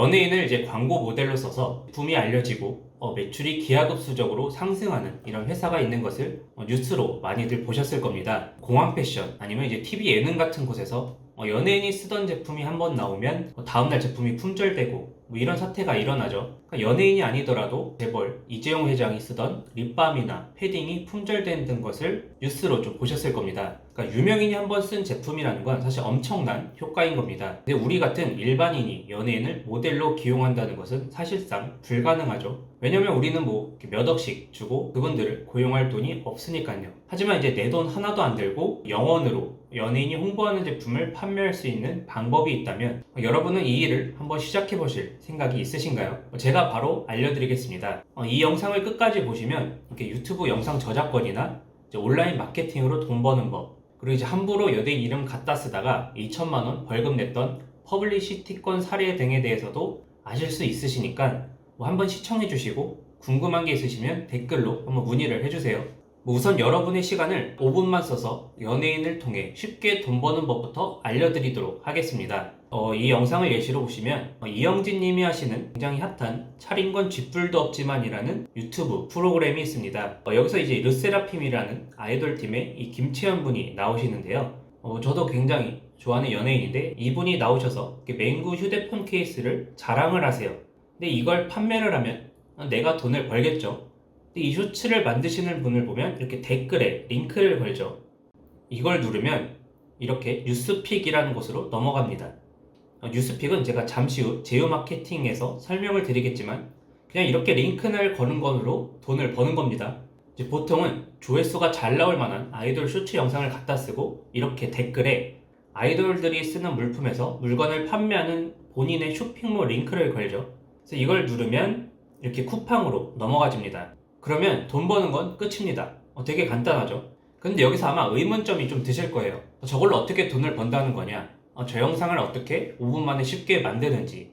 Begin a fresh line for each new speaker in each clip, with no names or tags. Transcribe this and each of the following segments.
연예인을 이제 광고 모델로 써서 붐이 알려지고 어, 매출이 기하급수적으로 상승하는 이런 회사가 있는 것을 어, 뉴스로 많이들 보셨을 겁니다. 공항 패션 아니면 이제 TV 예능 같은 곳에서 어, 연예인이 쓰던 제품이 한 번 나오면 어, 다음날 제품이 품절되고 뭐 이런 사태가 일어나죠. 그러니까 연예인이 아니더라도 재벌 이재용 회장이 쓰던 립밤이나 패딩이 품절된 것을 뉴스로 좀 보셨을 겁니다. 그러니까 유명인이 한 번 쓴 제품이라는 건 사실 엄청난 효과인 겁니다. 근데 우리 같은 일반인이 연예인을 모델로 기용한다는 것은 사실상 불가능하죠. 왜냐면 우리는 뭐 몇 억씩 주고 그분들을 고용할 돈이 없으니까요. 하지만 이제 내 돈 하나도 안 들고 영원으로 연예인이 홍보하는 제품을 판매할 수 있는 방법이 있다면 여러분은 이 일을 한번 시작해 보실 생각이 있으신가요? 제가 바로 알려드리겠습니다. 어, 이 영상을 끝까지 보시면 이렇게 유튜브 영상 저작권이나 온라인 마케팅으로 돈 버는 법 그리고 이제 함부로 여대인 이름 갖다 쓰다가 2천만 원 벌금 냈던 퍼블리시티권 사례 등에 대해서도 아실 수 있으시니까 뭐 한번 시청해 주시고 궁금한 게 있으시면 댓글로 한번 문의를 해주세요. 뭐 우선 여러분의 시간을 5분만 써서 연예인을 통해 쉽게 돈 버는 법부터 알려드리도록 하겠습니다. 어, 이 영상을 예시로 보시면 어, 이영진 님이 하시는 굉장히 핫한 차린 건 쥐뿔도 없지만이라는 유튜브 프로그램이 있습니다. 어, 여기서 이제 르세라핌이라는 아이돌 팀의 이 김채연 분이 나오시는데요. 어, 저도 굉장히 좋아하는 연예인인데 이분이 나오셔서 맹구 휴대폰 케이스를 자랑을 하세요. 근데 이걸 판매를 하면 내가 돈을 벌겠죠. 이 쇼츠를 만드시는 분을 보면 이렇게 댓글에 링크를 걸죠. 이걸 누르면 이렇게 뉴스픽이라는 곳으로 넘어갑니다. 어, 뉴스픽은 제가 잠시 후 제휴 마케팅에서 설명을 드리겠지만 그냥 이렇게 링크를 거는 것으로 돈을 버는 겁니다. 보통은 조회수가 잘 나올 만한 아이돌 쇼츠 영상을 갖다 쓰고 이렇게 댓글에 아이돌들이 쓰는 물품에서 물건을 판매하는 본인의 쇼핑몰 링크를 걸죠. 그래서 이걸 누르면 이렇게 쿠팡으로 넘어가집니다. 그러면 돈 버는 건 끝입니다. 어, 되게 간단하죠. 근데 여기서 아마 의문점이 좀 드실 거예요. 어, 저걸로 어떻게 돈을 번다는 거냐? 어, 저 영상을 어떻게 5분 만에 쉽게 만드는지,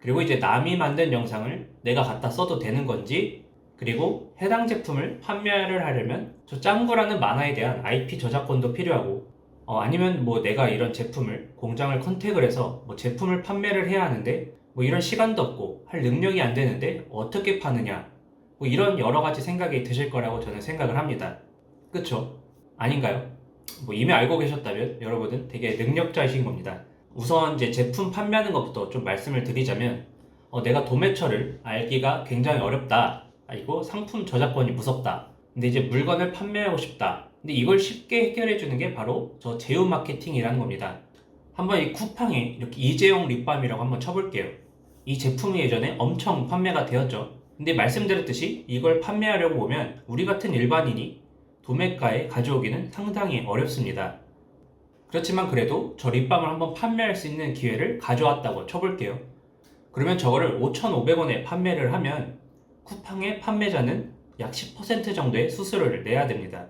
그리고 이제 남이 만든 영상을 내가 갖다 써도 되는 건지, 그리고 해당 제품을 판매를 하려면 저 짱구라는 만화에 대한 IP 저작권도 필요하고, 어, 아니면 뭐 내가 이런 제품을 공장을 컨택을 해서 뭐 제품을 판매를 해야 하는데 뭐 이런 시간도 없고 할 능력이 안 되는데 어떻게 파느냐 뭐 이런 여러 가지 생각이 드실 거라고 저는 생각을 합니다. 그쵸? 아닌가요? 뭐 이미 알고 계셨다면 여러분은 되게 능력자이신 겁니다. 우선 이제 제품 판매하는 것부터 좀 말씀을 드리자면 어, 내가 도매처를 알기가 굉장히 어렵다. 아이고 상품 저작권이 무섭다. 근데 이제 물건을 판매하고 싶다. 근데 이걸 쉽게 해결해 주는 게 바로 저 제휴 마케팅이라는 겁니다. 한번 이 쿠팡에 이렇게 이재용 립밤이라고 한번 쳐볼게요. 이 제품이 예전에 엄청 판매가 되었죠. 근데 말씀드렸듯이 이걸 판매하려고 보면 우리 같은 일반인이 도매가에 가져오기는 상당히 어렵습니다. 그렇지만 그래도 저 립밤을 한번 판매할 수 있는 기회를 가져왔다고 쳐볼게요. 그러면 저거를 5,500원에 판매를 하면 쿠팡의 판매자는 약 10% 정도의 수수료를 내야 됩니다.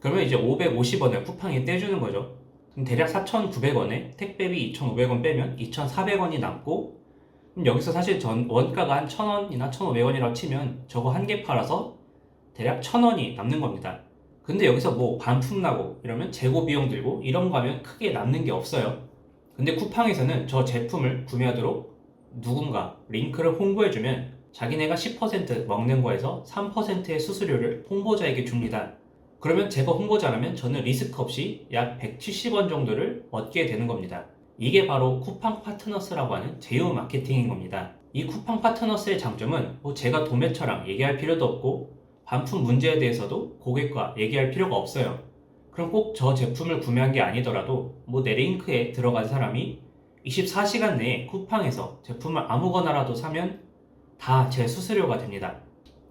그러면 이제 550원을 쿠팡이 떼주는 거죠. 그럼 대략 4,900원에 택배비 2,500원 빼면 2,400원이 남고 그럼 여기서 사실 전 원가가 한 1,000원이나 1,500원이라고 치면 저거 한 개 팔아서 대략 1,000원이 남는 겁니다. 근데 여기서 뭐 반품 나고 이러면 재고 비용 들고 이런 거 하면 크게 남는 게 없어요. 근데 쿠팡에서는 저 제품을 구매하도록 누군가 링크를 홍보해주면 자기네가 10% 먹는 거에서 3%의 수수료를 홍보자에게 줍니다. 그러면 제가 홍보자라면 저는 리스크 없이 약 170원 정도를 얻게 되는 겁니다. 이게 바로 쿠팡 파트너스라고 하는 제휴 마케팅인 겁니다. 이 쿠팡 파트너스의 장점은 뭐 제가 도매처랑 얘기할 필요도 없고 반품 문제에 대해서도 고객과 얘기할 필요가 없어요. 그럼 꼭 저 제품을 구매한 게 아니더라도 뭐 내 링크에 들어간 사람이 24시간 내에 쿠팡에서 제품을 아무거나라도 사면 다 제 수수료가 됩니다.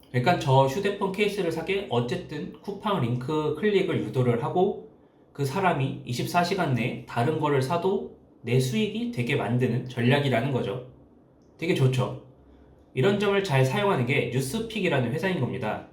그러니까 저 휴대폰 케이스를 사게 어쨌든 쿠팡 링크 클릭을 유도를 하고 그 사람이 24시간 내에 다른 거를 사도 내 수익이 되게 만드는 전략이라는 거죠. 되게 좋죠. 이런 점을 잘 사용하는 게 뉴스픽이라는 회사인 겁니다.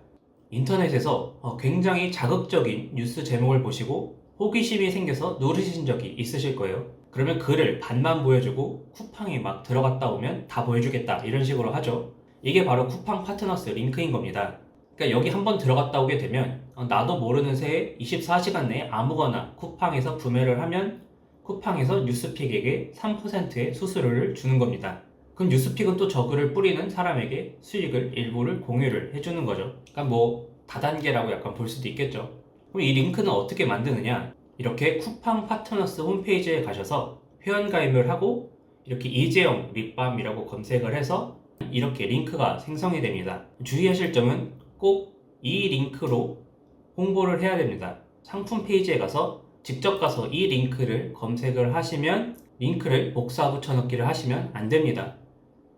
인터넷에서 어, 굉장히 자극적인 뉴스 제목을 보시고 호기심이 생겨서 누르신 적이 있으실 거예요. 그러면 글을 반만 보여주고 쿠팡에 막 들어갔다 오면 다 보여주겠다 이런 식으로 하죠. 이게 바로 쿠팡 파트너스 링크인 겁니다. 그러니까 여기 한번 들어갔다 오게 되면 어, 나도 모르는 새에 24시간 내에 아무거나 쿠팡에서 구매를 하면 쿠팡에서 뉴스픽에게 3%의 수수료를 주는 겁니다. 그럼 뉴스픽은 또저 글을 뿌리는 사람에게 수익을 일부를 공유를 해주는 거죠. 그러니까 뭐 다단계라고 약간 볼 수도 있겠죠. 그럼 이 링크는 어떻게 만드느냐? 이렇게 쿠팡 파트너스 홈페이지에 가셔서 회원 가입을 하고 이렇게 이재영 립밤이라고 검색을 해서 이렇게 링크가 생성이 됩니다. 주의하실 점은 꼭 이 링크로 홍보를 해야 됩니다. 상품 페이지에 가서 직접 가서 이 링크를 검색을 하시면 링크를 복사 붙여넣기를 하시면 안 됩니다.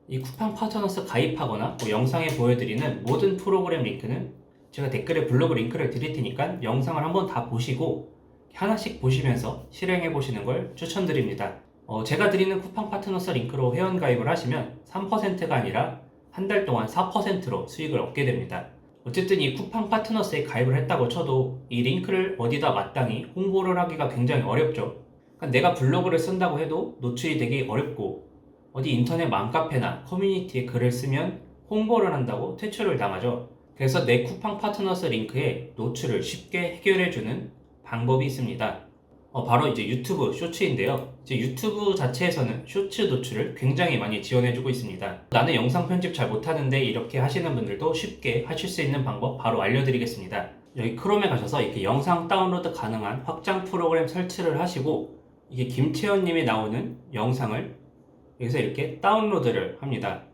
이 쿠팡 파트너스 가입하거나 뭐 영상에 보여드리는 모든 프로그램 링크는 제가 댓글에 블로그 링크를 드릴 테니까 영상을 한번 다 보시고 하나씩 보시면서 실행해 보시는 걸 추천드립니다. 어, 제가 드리는 쿠팡 파트너스 링크로 회원 가입을 하시면 3%가 아니라 한 달 동안 4%로 수익을 얻게 됩니다. 어쨌든 이 쿠팡 파트너스에 가입을 했다고 쳐도 이 링크를 어디다 마땅히 홍보를 하기가 굉장히 어렵죠. 그러니까 내가 블로그를 쓴다고 해도 노출이 되게 어렵고 어디 인터넷 맘카페나 커뮤니티에 글을 쓰면 홍보를 한다고 퇴출을 당하죠. 그래서 내 쿠팡 파트너스 링크에 노출을 쉽게 해결해주는 방법이 있습니다. 어, 바로 이제 유튜브 쇼츠인데요. 이제 유튜브 자체에서는 쇼츠 노출을 굉장히 많이 지원해주고 있습니다. 나는 영상 편집 잘 못하는데 이렇게 하시는 분들도 쉽게 하실 수 있는 방법 바로 알려드리겠습니다. 여기 크롬에 가셔서 이렇게 영상 다운로드 가능한 확장 프로그램 설치를 하시고 이게 김채연님이 나오는 영상을 여기서 이렇게 다운로드를 합니다.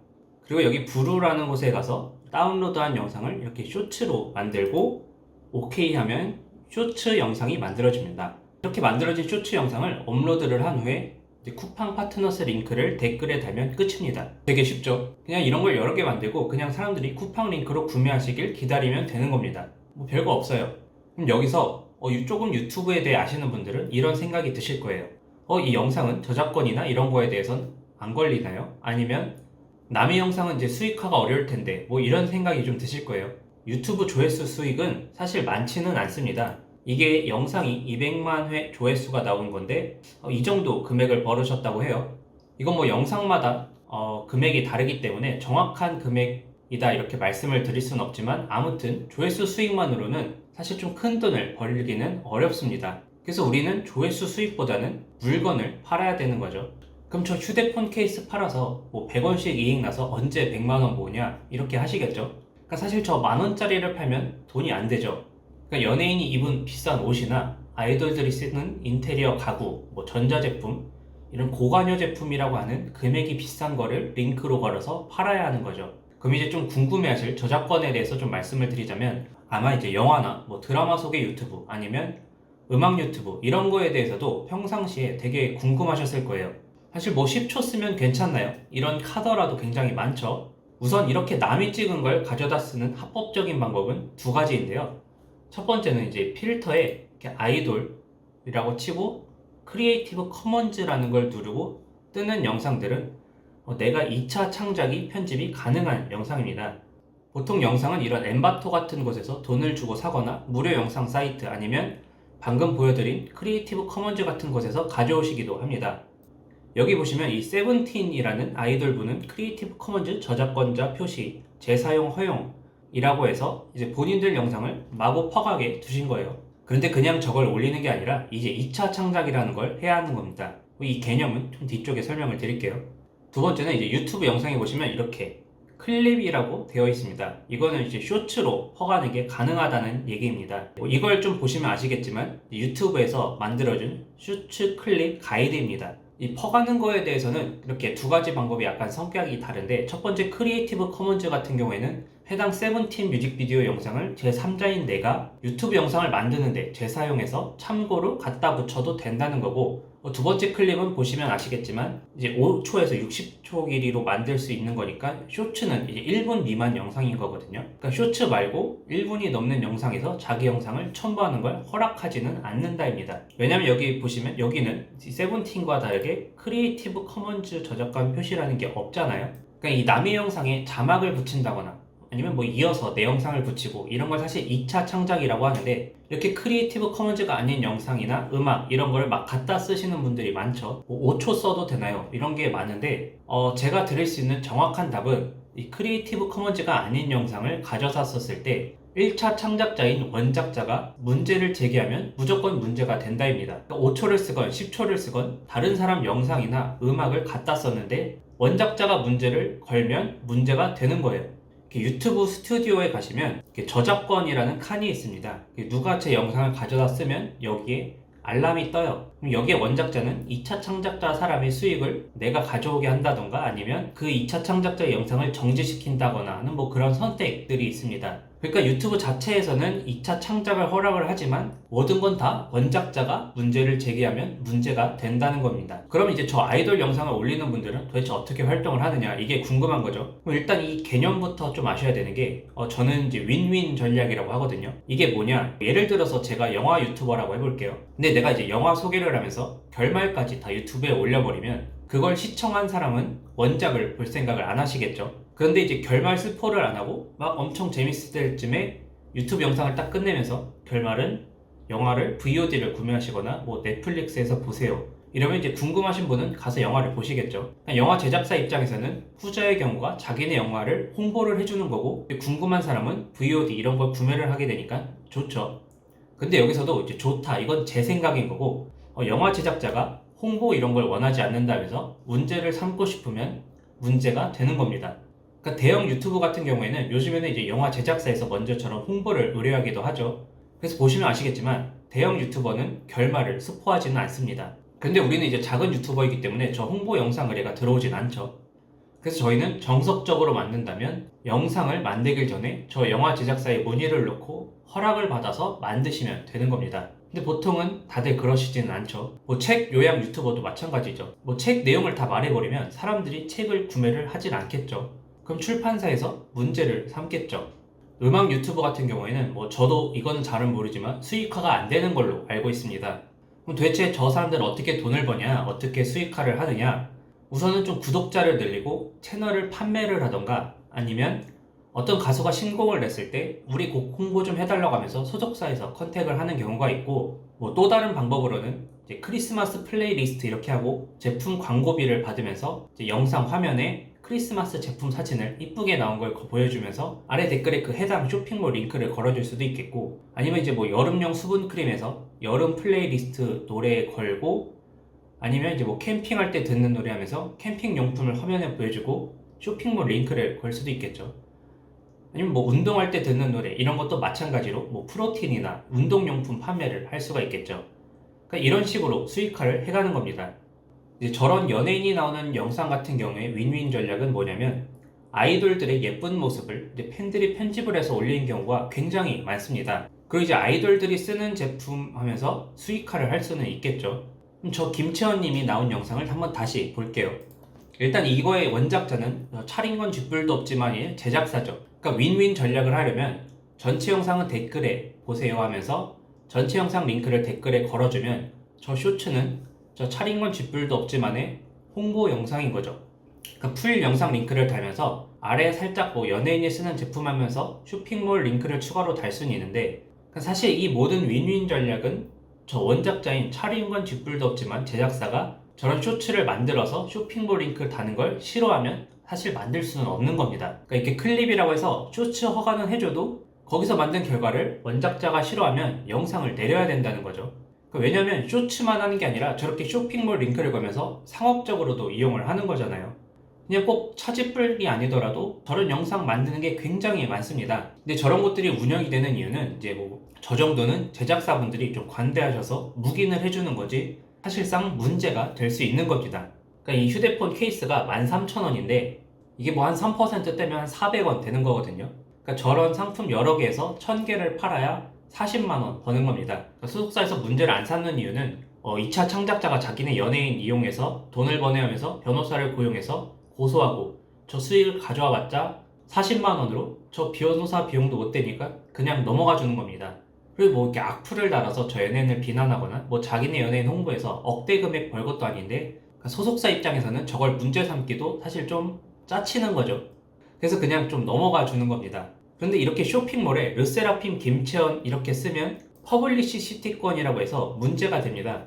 그리고 여기 부루라는 곳에 가서 다운로드한 영상을 이렇게 쇼츠로 만들고 OK 하면 쇼츠 영상이 만들어집니다. 이렇게 만들어진 쇼츠 영상을 업로드를 한 후에 쿠팡 파트너스 링크를 댓글에 달면 끝입니다. 되게 쉽죠? 그냥 이런 걸 여러 개 만들고 그냥 사람들이 쿠팡 링크로 구매하시길 기다리면 되는 겁니다. 뭐 별거 없어요. 그럼 여기서 어, 유- 조금 유튜브에 대해 아시는 분들은 이런 생각이 드실 거예요. 어, 이 영상은 저작권이나 이런 거에 대해선 안 걸리나요? 아니면 남의 영상은 이제 수익화가 어려울 텐데 뭐 이런 생각이 좀 드실 거예요. 유튜브 조회수 수익은 사실 많지는 않습니다. 이게 영상이 200만 회 조회수가 나온 건데 어, 이 정도 금액을 벌으셨다고 해요. 이건 뭐 영상마다 어, 금액이 다르기 때문에 정확한 금액이다 이렇게 말씀을 드릴 수는 없지만 아무튼 조회수 수익만으로는 사실 좀 큰 돈을 벌기는 어렵습니다. 그래서 우리는 조회수 수익보다는 물건을 팔아야 되는 거죠. 그럼 저 휴대폰 케이스 팔아서 뭐 100원씩 이익 나서 언제 100만 원 모으냐 이렇게 하시겠죠. 그러니까 사실 저 만 원짜리를 팔면 돈이 안 되죠. 그러니까 연예인이 입은 비싼 옷이나 아이돌들이 쓰는 인테리어 가구, 뭐 전자제품 이런 고관여 제품이라고 하는 금액이 비싼 거를 링크로 걸어서 팔아야 하는 거죠. 그럼 이제 좀 궁금해하실 저작권에 대해서 좀 말씀을 드리자면 아마 이제 영화나 뭐 드라마 속의 유튜브 아니면 음악 유튜브 이런 거에 대해서도 평상시에 되게 궁금하셨을 거예요. 사실 뭐 10초 쓰면 괜찮나요? 이런 카더라도 굉장히 많죠. 우선 이렇게 남이 찍은 걸 가져다 쓰는 합법적인 방법은 두 가지인데요. 첫 번째는 이제 필터에 아이돌이라고 치고 크리에이티브 커먼즈라는 걸 누르고 뜨는 영상들은 어, 내가 2차 창작이 편집이 가능한 영상입니다. 보통 영상은 이런 엠바토 같은 곳에서 돈을 주고 사거나 무료 영상 사이트 아니면 방금 보여드린 크리에이티브 커먼즈 같은 곳에서 가져오시기도 합니다. 여기 보시면 이 세븐틴이라는 아이돌 분은 크리에이티브 커먼즈 저작권자 표시 재사용 허용 이라고 해서 이제 본인들 영상을 마구 퍼가게 두신 거예요. 그런데 그냥 저걸 올리는 게 아니라 이제 2차 창작이라는 걸 해야 하는 겁니다. 이 개념은 좀 뒤쪽에 설명을 드릴게요. 두 번째는 이제 유튜브 영상에 보시면 이렇게 클립이라고 되어 있습니다. 이거는 이제 쇼츠로 퍼가는 게 가능하다는 얘기입니다. 뭐 이걸 좀 보시면 아시겠지만 유튜브에서 만들어준 쇼츠 클립 가이드입니다. 이 퍼가는 거에 대해서는 이렇게 두 가지 방법이 약간 성격이 다른데 첫 번째 크리에이티브 커먼즈 같은 경우에는 해당 세븐틴 뮤직비디오 영상을 제3자인 내가 유튜브 영상을 만드는데 재사용해서 참고로 갖다 붙여도 된다는 거고 어, 두 번째 클립은 보시면 아시겠지만 이제 5초에서 60초 길이로 만들 수 있는 거니까 쇼츠는 이제 1분 미만 영상인 거거든요. 그러니까 쇼츠 말고 1분이 넘는 영상에서 자기 영상을 첨부하는 걸 허락하지는 않는다입니다. 왜냐면 여기 보시면 여기는 이 세븐틴과 다르게 크리에이티브 커먼즈 저작권 표시라는 게 없잖아요. 그러니까 이 남의 영상에 자막을 붙인다거나 아니면 뭐 이어서 내 영상을 붙이고 이런 걸 사실 2차 창작이라고 하는데 이렇게 크리에이티브 커먼즈가 아닌 영상이나 음악 이런 걸 막 갖다 쓰시는 분들이 많죠. 뭐 5초 써도 되나요? 이런 게 많은데 어, 제가 드릴 수 있는 정확한 답은 이 크리에이티브 커먼즈가 아닌 영상을 가져다 썼을 때 1차 창작자인 원작자가 문제를 제기하면 무조건 문제가 된다입니다. 그러니까 5초를 쓰건 10초를 쓰건 다른 사람 영상이나 음악을 갖다 썼는데 원작자가 문제를 걸면 문제가 되는 거예요. 유튜브 스튜디오에 가시면 저작권이라는 칸이 있습니다. 누가 제 영상을 가져다 쓰면 여기에 알람이 떠요. 그럼 여기에 원작자는 2차 창작자 사람의 수익을 내가 가져오게 한다던가 아니면 그 2차 창작자의 영상을 정지시킨다거나 하는 뭐 그런 선택들이 있습니다. 그러니까 유튜브 자체에서는 2차 창작을 허락을 하지만 모든 건 다 원작자가 문제를 제기하면 문제가 된다는 겁니다. 그럼 이제 저 아이돌 영상을 올리는 분들은 도대체 어떻게 활동을 하느냐 이게 궁금한 거죠. 일단 이 개념부터 좀 아셔야 되는 게 어, 저는 이제 윈윈 전략이라고 하거든요. 이게 뭐냐? 예를 들어서 제가 영화 유튜버라고 해볼게요. 근데 내가 이제 영화 소개를 하면서 결말까지 다 유튜브에 올려버리면 그걸 시청한 사람은 원작을 볼 생각을 안 하시겠죠. 그런데 이제 결말 스포를 안 하고 막 엄청 재밌을 때쯤에 유튜브 영상을 딱 끝내면서 결말은 영화를 VOD를 구매하시거나 뭐 넷플릭스에서 보세요. 이러면 이제 궁금하신 분은 가서 영화를 보시겠죠. 영화 제작사 입장에서는 후자의 경우가 자기네 영화를 홍보를 해주는 거고 궁금한 사람은 VOD 이런 걸 구매를 하게 되니까 좋죠. 근데 여기서도 이제 좋다 이건 제 생각인 거고 어, 영화 제작자가 홍보 이런 걸 원하지 않는다면서 문제를 삼고 싶으면 문제가 되는 겁니다. 그러니까 대형 유튜브 같은 경우에는 요즘에는 이제 영화 제작사에서 먼저처럼 홍보를 의뢰하기도 하죠. 그래서 보시면 아시겠지만 대형 유튜버는 결말을 스포하지는 않습니다. 근데 우리는 이제 작은 유튜버이기 때문에 저 홍보 영상 의뢰가 들어오진 않죠. 그래서 저희는 정석적으로 만든다면 영상을 만들기 전에 저 영화 제작사에 문의를 넣고 허락을 받아서 만드시면 되는 겁니다. 근데 보통은 다들 그러시지는 않죠. 뭐 책 요약 유튜버도 마찬가지죠. 뭐 책 내용을 다 말해버리면 사람들이 책을 구매를 하진 않겠죠. 그럼 출판사에서 문제를 삼겠죠. 음악 유튜버 같은 경우에는 뭐 저도 이거는 잘은 모르지만 수익화가 안 되는 걸로 알고 있습니다. 그럼 도대체 저 사람들은 어떻게 돈을 버냐, 어떻게 수익화를 하느냐? 우선은 좀 구독자를 늘리고 채널을 판매를 하던가 아니면 어떤 가수가 신곡을 냈을 때 우리 곡 홍보 좀 해달라고 하면서 소속사에서 컨택을 하는 경우가 있고 뭐 또 다른 방법으로는 크리스마스 플레이리스트 이렇게 하고 제품 광고비를 받으면서 영상 화면에 크리스마스 제품 사진을 이쁘게 나온 걸 보여주면서 아래 댓글에 그 해당 쇼핑몰 링크를 걸어줄 수도 있겠고 아니면 이제 뭐 여름용 수분 크림에서 여름 플레이리스트 노래 걸고 아니면 이제 뭐 캠핑할 때 듣는 노래 하면서 캠핑 용품을 화면에 보여주고 쇼핑몰 링크를 걸 수도 있겠죠. 아니면 뭐 운동할 때 듣는 노래 이런 것도 마찬가지로 뭐 프로틴이나 운동용품 판매를 할 수가 있겠죠. 그러니까 이런 식으로 수익화를 해가는 겁니다. 이제 저런 연예인이 나오는 영상 같은 경우에 윈윈 전략은 뭐냐면 아이돌들의 예쁜 모습을 팬들이 편집을 해서 올리는 경우가 굉장히 많습니다. 그리고 이제 아이돌들이 쓰는 제품 하면서 수익화를 할 수는 있겠죠. 그럼 저 김채원 님이 나온 영상을 한번 다시 볼게요. 일단 이거의 원작자는 차린 건 쥐뿔도 없지만의 제작사죠. 그러니까 윈윈 전략을 하려면 전체 영상은 댓글에 보세요 하면서 전체 영상 링크를 댓글에 걸어주면 저 쇼츠는 저 차린 건 쥐뿔도 없지만의 홍보 영상인 거죠. 그러니까 풀 영상 링크를 달면서 아래에 살짝 뭐 연예인이 쓰는 제품 하면서 쇼핑몰 링크를 추가로 달 수는 있는데 그러니까 사실 이 모든 윈윈 전략은 저 원작자인 차린 건 쥐뿔도 없지만 제작사가 저런 쇼츠를 만들어서 쇼핑몰 링크를 다는 걸 싫어하면 사실 만들 수는 없는 겁니다. 그러니까 이렇게 클립이라고 해서 쇼츠 허가는 해줘도 거기서 만든 결과를 원작자가 싫어하면 영상을 내려야 된다는 거죠. 그러니까 왜냐면 쇼츠만 하는 게 아니라 저렇게 쇼핑몰 링크를 걸면서 상업적으로도 이용을 하는 거잖아요. 그냥 꼭 차지뿔이 아니더라도 저런 영상 만드는 게 굉장히 많습니다. 근데 저런 것들이 운영이 되는 이유는 이제 뭐 저 정도는 제작사분들이 좀 관대하셔서 묵인을 해주는 거지 사실상 문제가 될 수 있는 겁니다. 그러니까 이 휴대폰 케이스가 13,000원인데 이게 뭐 한 3% 떼면 한 400원 되는 거거든요. 그러니까 저런 상품 여러 개에서 1000개를 팔아야 40만원 버는 겁니다. 그러니까 소속사에서 문제를 안 삼는 이유는 어, 2차 창작자가 자기네 연예인 이용해서 돈을 버내면서 변호사를 고용해서 고소하고 저 수익을 가져와 봤자 40만원으로 저 변호사 비용도 못 되니까 그냥 넘어가 주는 겁니다. 그리고 뭐 이렇게 악플을 달아서 저 연예인을 비난하거나 뭐 자기네 연예인 홍보에서 억대 금액 벌 것도 아닌데 소속사 입장에서는 저걸 문제 삼기도 사실 좀 짜치는 거죠. 그래서 그냥 좀 넘어가 주는 겁니다. 그런데 이렇게 쇼핑몰에 르세라핌 김채원 이렇게 쓰면 퍼블리시 시티권이라고 해서 문제가 됩니다.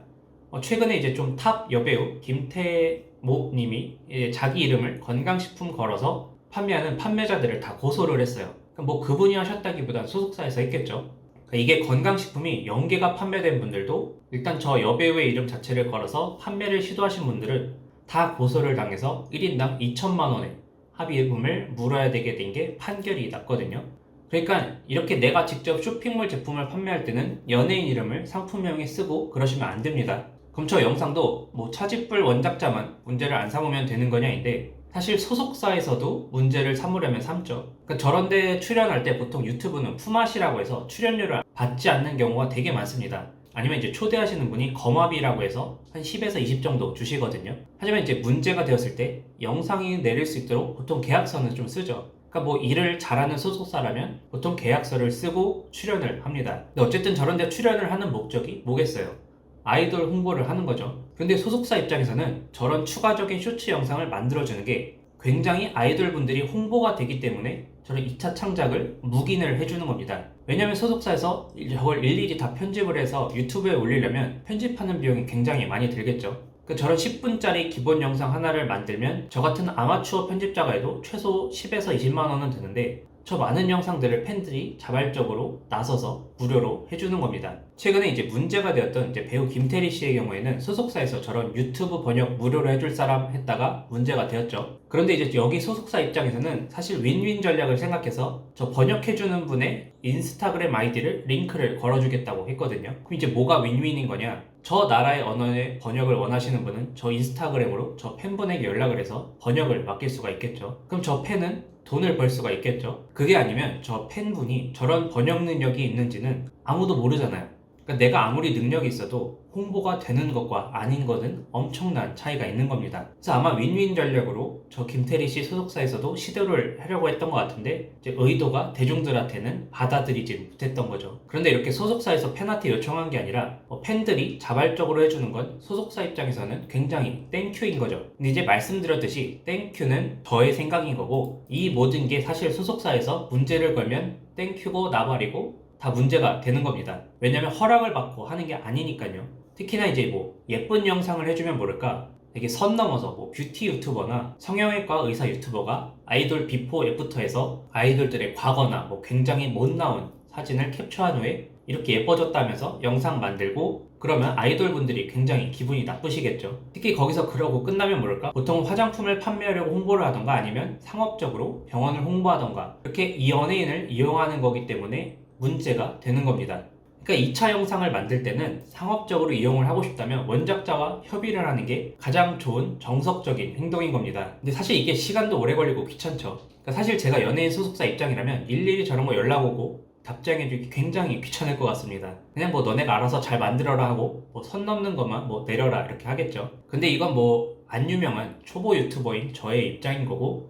어, 최근에 이제 좀 탑 여배우 김태모 님이 이제 자기 이름을 건강식품 걸어서 판매하는 판매자들을 다 고소를 했어요. 그러니까 뭐 그분이 하셨다기보단 소속사에서 했겠죠. 그러니까 이게 건강식품이 연계가 판매된 분들도 일단 저 여배우의 이름 자체를 걸어서 판매를 시도하신 분들은 다 고소를 당해서 1인당 2천만 원의 합의금을 물어야 되게 된 게 판결이 났거든요. 그러니까 이렇게 내가 직접 쇼핑몰 제품을 판매할 때는 연예인 이름을 상품명에 쓰고 그러시면 안 됩니다. 그럼 저 영상도 뭐 차집불 원작자만 문제를 안 삼으면 되는 거냐인데 사실 소속사에서도 문제를 삼으려면 삼죠. 그러니까 저런 데 출연할 때 보통 유튜브는 품앗이라고 해서 출연료를 받지 않는 경우가 되게 많습니다. 아니면 이제 초대하시는 분이 거마비라고 해서 한 10에서 20 정도 주시거든요. 하지만 이제 문제가 되었을 때 영상이 내릴 수 있도록 보통 계약서는 좀 쓰죠. 그러니까 뭐 일을 잘하는 소속사라면 보통 계약서를 쓰고 출연을 합니다. 근데 어쨌든 저런 데 출연을 하는 목적이 뭐겠어요? 아이돌 홍보를 하는 거죠. 근데 소속사 입장에서는 저런 추가적인 쇼츠 영상을 만들어주는 게 굉장히 아이돌 분들이 홍보가 되기 때문에 저런 2차 창작을 묵인을 해주는 겁니다. 왜냐면 소속사에서 저걸 일일이 다 편집을 해서 유튜브에 올리려면 편집하는 비용이 굉장히 많이 들겠죠. 그 저런 10분짜리 기본 영상 하나를 만들면 저 같은 아마추어 편집자가 해도 최소 10에서 20만 원은 드는데 저 많은 영상들을 팬들이 자발적으로 나서서 무료로 해주는 겁니다. 최근에 이제 문제가 되었던 이제 배우 김태리 씨의 경우에는 소속사에서 저런 유튜브 번역 무료로 해줄 사람 했다가 문제가 되었죠. 그런데 이제 여기 소속사 입장에서는 사실 윈윈 전략을 생각해서 저 번역해주는 분의 인스타그램 아이디를 링크를 걸어주겠다고 했거든요. 그럼 이제 뭐가 윈윈인 거냐? 저 나라의 언어의 번역을 원하시는 분은 저 인스타그램으로 저 팬분에게 연락을 해서 번역을 맡길 수가 있겠죠. 그럼 저 팬은 돈을 벌 수가 있겠죠. 그게 아니면 저 팬분이 저런 번역 능력이 있는지는 아무도 모르잖아요. 그러니까 내가 아무리 능력이 있어도 홍보가 되는 것과 아닌 것은 엄청난 차이가 있는 겁니다. 그래서 아마 윈윈 전략으로 저 김태리 씨 소속사에서도 시도를 하려고 했던 것 같은데 의도가 대중들한테는 받아들이지 못했던 거죠. 그런데 이렇게 소속사에서 팬한테 요청한 게 아니라 어, 팬들이 자발적으로 해주는 건 소속사 입장에서는 굉장히 땡큐인 거죠. 근데 이제 말씀드렸듯이 땡큐는 저의 생각인 거고 이 모든 게 사실 소속사에서 문제를 걸면 땡큐고 나발이고 다 문제가 되는 겁니다. 왜냐면 허락을 받고 하는 게 아니니까요. 특히나 이제 뭐 예쁜 영상을 해주면 모를까 되게 선 넘어서 뭐 뷰티 유튜버나 성형외과 의사 유튜버가 아이돌 비포 애프터에서 아이돌들의 과거나 뭐 굉장히 못 나온 사진을 캡처한 후에 이렇게 예뻐졌다면서 영상 만들고 그러면 아이돌 분들이 굉장히 기분이 나쁘시겠죠. 특히 거기서 그러고 끝나면 모를까? 보통 화장품을 판매하려고 홍보를 하던가 아니면 상업적으로 병원을 홍보하던가 이렇게 이 연예인을 이용하는 거기 때문에 문제가 되는 겁니다. 그러니까 2차 영상을 만들 때는 상업적으로 이용을 하고 싶다면 원작자와 협의를 하는 게 가장 좋은 정석적인 행동인 겁니다. 근데 사실 이게 시간도 오래 걸리고 귀찮죠. 그러니까 사실 제가 연예인 소속사 입장이라면 일일이 저런 거 연락 오고 답장해주기 굉장히 귀찮을 것 같습니다. 그냥 뭐 너네가 알아서 잘 만들어라 하고 뭐 선 넘는 것만 뭐 내려라 이렇게 하겠죠. 근데 이건 뭐 안 유명한 초보 유튜버인 저의 입장인 거고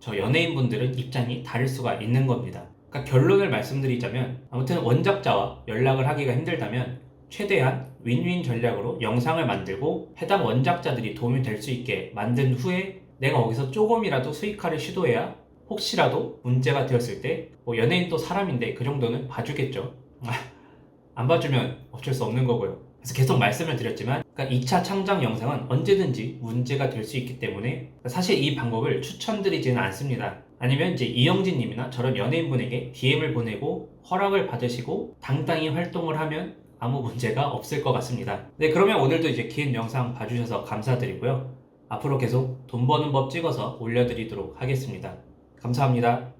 저 연예인 분들은 입장이 다를 수가 있는 겁니다. 그러니까 결론을 말씀드리자면 아무튼 원작자와 연락을 하기가 힘들다면 최대한 윈윈 전략으로 영상을 만들고 해당 원작자들이 도움이 될 수 있게 만든 후에 내가 거기서 조금이라도 수익화를 시도해야 혹시라도 문제가 되었을 때 뭐 연예인 또 사람인데 그 정도는 봐주겠죠. 안 봐주면 어쩔 수 없는 거고요. 그래서 계속 말씀을 드렸지만 그러니까 2차 창작 영상은 언제든지 문제가 될 수 있기 때문에 사실 이 방법을 추천드리지는 않습니다. 아니면 이제 이영진님이나 저런 연예인분에게 DM을 보내고 허락을 받으시고 당당히 활동을 하면 아무 문제가 없을 것 같습니다. 네, 그러면 오늘도 이제 긴 영상 봐주셔서 감사드리고요. 앞으로 계속 돈 버는 법 찍어서 올려드리도록 하겠습니다. 감사합니다.